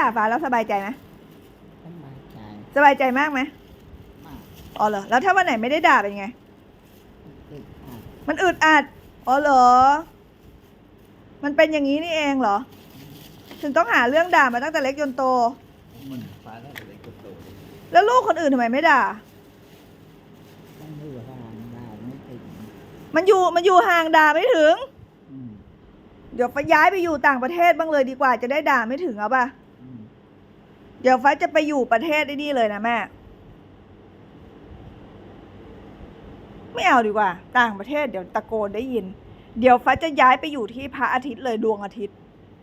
ด่าฟ้าแล้วสบายใจไหมสบายใจสบายใจมากไหมมากอ๋อเหรอแล้วถ้าวันไหนไม่ได้ด่าเป็นไง อึดอัดมันอึดอัดอ๋อเหรอ มันเป็นอย่างนี้นี่เองเหรอ ถึงต้องหาเรื่องด่ามาตั้งแต่เล็กจนโต มันฟ้าได้แต่เล็กกว่าโตแล้วลูกคนอื่นทำไมไม่ด่า ต้องอยู่ห่างได้ไม่ถึงมันอยู่มันอยู่ห่างด่าไม่ถึง อืมเดี๋ยวฟ้าย้ายไปอยู่ต่างประเทศบ้างเลยดีกว่าจะได้ด่าไม่ถึงเอาป่ะอืม เดี๋ยวฟ้าจะไปอยู่ประเทศไอ้นี่เลยนะแม่ ไม่เอาดีกว่า ต่างประเทศเดี๋ยวตะโกนได้ยิน เดี๋ยวฟ้าจะย้ายไปอยู่ที่พระอาทิตย์เลยดวงอาทิตย์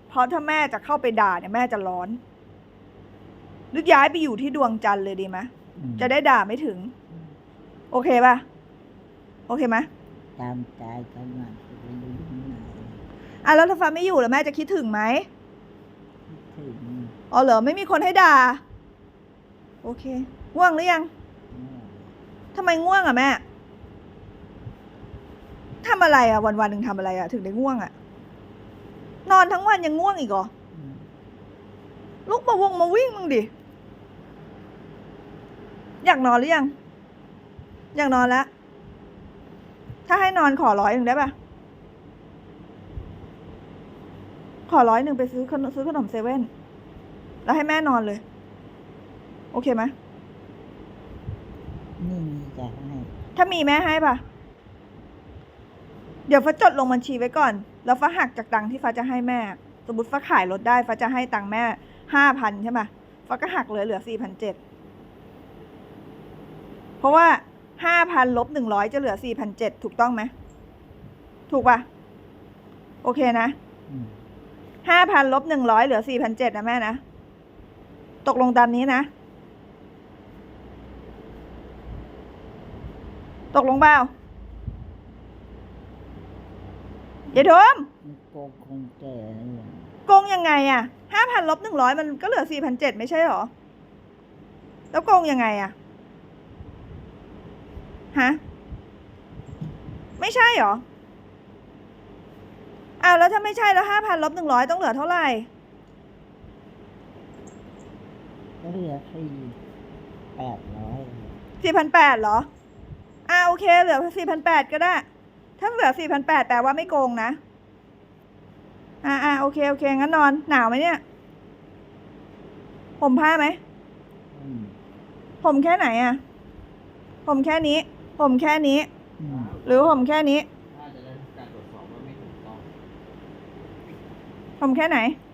เพราะถ้าแม่จะเข้าไปด่าเนี่ยแม่จะร้อนหรือย้ายไปอยู่ที่ดวงจันทร์เลยดีไหมอืมจะได้ด่าไม่ถึง โอเคป่ะ โอเคไหมตามใจขนาดจะไปอยู่ที่ไหนอะแล้วถ้าฟ้าไม่อยู่แล้วแม่จะคิดถึงไหมถึง อ๋อเหรอไม่มีคนให้ด่า โอเค ง่วงหรือยังทำไมง่วงอะแม่ทำอะไรอะวันวันหนึ่งทำอะไรอะถึงได้ง่วงอะ นอนทั้งวันยังง่วงอีกเหรอลุกมาวงมาวิ่งมึงดิ อยากนอนหรือยัง อยากนอนแล้ว ถ้าให้นอนขอร้อยหนึ่งได้ปะขอร้อยหนึ่งไปซื้อขนมซื้อขนมเซเว่น แล้วให้แม่นอนเลย โอเคไหมนี่มีจะให้ถ้ามีแม่ให้ปะเดี๋ยวฟ้าจดลงบัญชีไว้ก่อน แล้วฟ้าหักจากตังค์ที่ฟ้าจะให้แม่ สมมติฟ้าขายรถได้ฟ้าจะให้ตังค์แม่ห้าพันใช่ไหมฟ้าก็หักเลยเหลือสี่พันเจ็ดเพราะว่าห้าพันลบหนึ่งร้อยจะเหลือสี่พันเจ็ดถูกต้องไหม ถูกปะโอเคนะอืมห้าพันลบหนึ่งร้อยเหลือสี่พันเจ็ดนะแม่นะ ตกลงตามนี้นะ ตกลงเปล่าเดี๋ยวโทมมันโกงคงแก่เนี่ยโกงยังไงอะห้าพันลบหนึ่งร้อยมันก็เหลือสี่พันเจ็ดไม่ใช่หรอ แล้วโกงยังไงอะฮะ ไม่ใช่หรออ้าวแล้วถ้าไม่ใช่แล้วห้าพันลบหนึ่งร้อยต้องเหลือเท่าไหร่ ก็เหลือสี่แปดร้อยสี่พันแปดเหรอ อ่าโอเค เหลือสี่พันแปดก็ได้ ถ้าเหลือสี่พันแปดแปลว่าไม่โกงนะ อ่าอ่าโอเคโอเค งั้นนอน หนาวไหมเนี่ย ผมผ้าไหมอืมผมแค่ไหนอะผมแค่นี้ ผมแค่นี้อืมหรือผมแค่นี้ถ้าจะได้การตรวจสอบว่าไม่ถูกต้องผมแค่ไหนอ